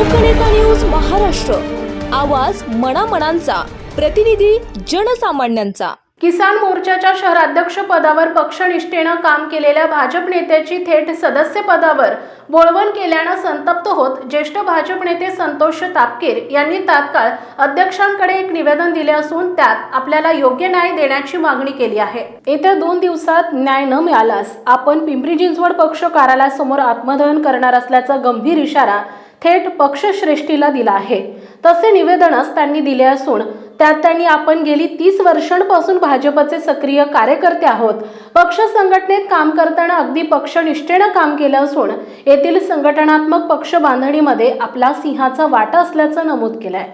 महाराष्ट्र. आवाज मनामनांचा. प्रतिनिधी जनसामान्यांचा. किसान मोर्चाच्या शहराध्यक्ष पदावर पक्षनिष्ठेनं काम केलेल्या भाजप नेत्याची थेट सदस्य पदावर बोळवण केल्यानं संतप्त होत ज्येष्ठ भाजप नेते संतोष तापकीर यांनी तात्काळ अध्यक्षांकडे एक निवेदन दिले असून त्यात आपल्याला योग्य न्याय देण्याची मागणी केली आहे. येत्या दोन दिवसात न्याय न मिळाल्यास आपण पिंपरी चिंचवड पक्ष कार्यालयासमोर आत्मदहन करणार असल्याचा गंभीर इशारा थेट पक्षश्रेष्ठीला दिला आहे. तसे निवेदनच त्यांनी दिले असून त्यात त्यांनी आपण गेली तीस वर्षांपासून भाजपचे सक्रिय कार्यकर्ते आहोत. पक्ष संघटनेत काम करताना अगदी पक्षनिष्ठेनं काम केलं असून येथील संघटनात्मक पक्ष बांधणीमध्ये आपला सिंहाचा वाटा असल्याचं नमूद केलंय.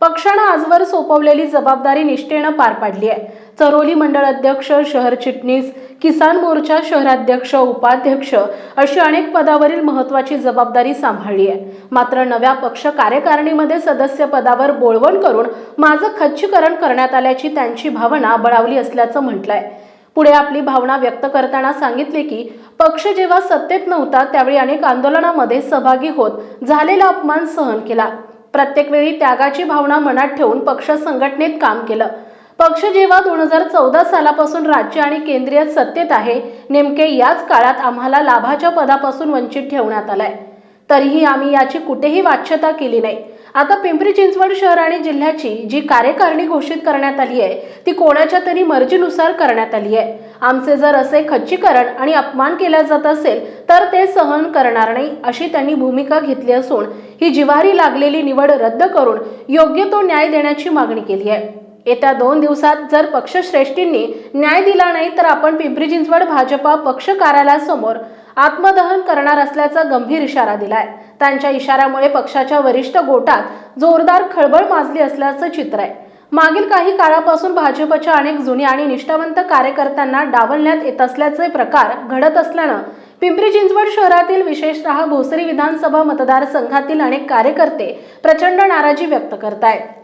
पक्षानं आजवर सोपवलेली जबाबदारी निष्ठेनं पार पाडली आहे चरोली मंडळ अध्यक्ष शहर चिटणीस किसान मोर्चा शहराध्यक्ष उपाध्यक्ष अशी अनेक पदावरील महत्वाची जबाबदारी सांभाळली आहे. मात्र नव्या पक्ष कार्यकारिणीमध्ये सदस्य पदावर बोळवण करून माझं खच्चीकरण करण्यात आल्याची त्यांची भावना बळावली असल्याचं म्हटलंय. पुढे आपली भावना व्यक्त करताना सांगितले की पक्ष जेव्हा सत्तेत नव्हता त्यावेळी अनेक आंदोलनामध्ये सहभागी होत झालेला अपमान सहन केला. प्रत्येक वेळी त्यागाची भावना मनात ठेवून पक्ष संघटनेत काम केलं. पक्ष जेव्हा दोन हजार चौदा सालापासून राज्य आणि केंद्रीय सत्तेत आहे नेमके याच काळात आम्हाला लाभाच्या पदापासून वंचित ठेवण्यात आलाय. तरीही आम्ही याची कुठेही वाच्यता केली नाही. आता पिंपरी चिंचवड शहर आणि जिल्ह्याची जी कार्यकारिणी घोषित करण्यात आली आहे ती कोणाच्या तरी मर्जीनुसार करण्यात आली आहे. आमचे जर असे खच्चीकरण आणि अपमान केला जात असेल तर ते सहन करणार नाही अशी त्यांनी भूमिका घेतली असून ही जिवारी लागलेली निवड रद्द करून योग्य तो न्याय देण्याची मागणी केली आहे. येत्या दोन दिवसात जर पक्षश्रेष्ठींनी न्याय दिला नाही तर आपण पिंपरी चिंचवड भाजपा पक्ष कार्यालयासमोर आत्मदहन करणार असल्याचा गंभीर इशारा दिलाय. त्यांच्या इशाऱ्यामुळे पक्षाच्या वरिष्ठ गोटात जोरदार खळबळ माजली असल्याचं चित्र आहे. मागील काही काळापासून भाजपच्या अनेक जुन्या आणि निष्ठावंत कार्यकर्त्यांना डावलण्यात येत असल्याचे प्रकार घडत असल्यानं पिंपरी चिंचवड शहरातील विशेषतः भोसरी विधानसभा मतदारसंघातील अनेक कार्यकर्ते प्रचंड नाराजी व्यक्त करतायत.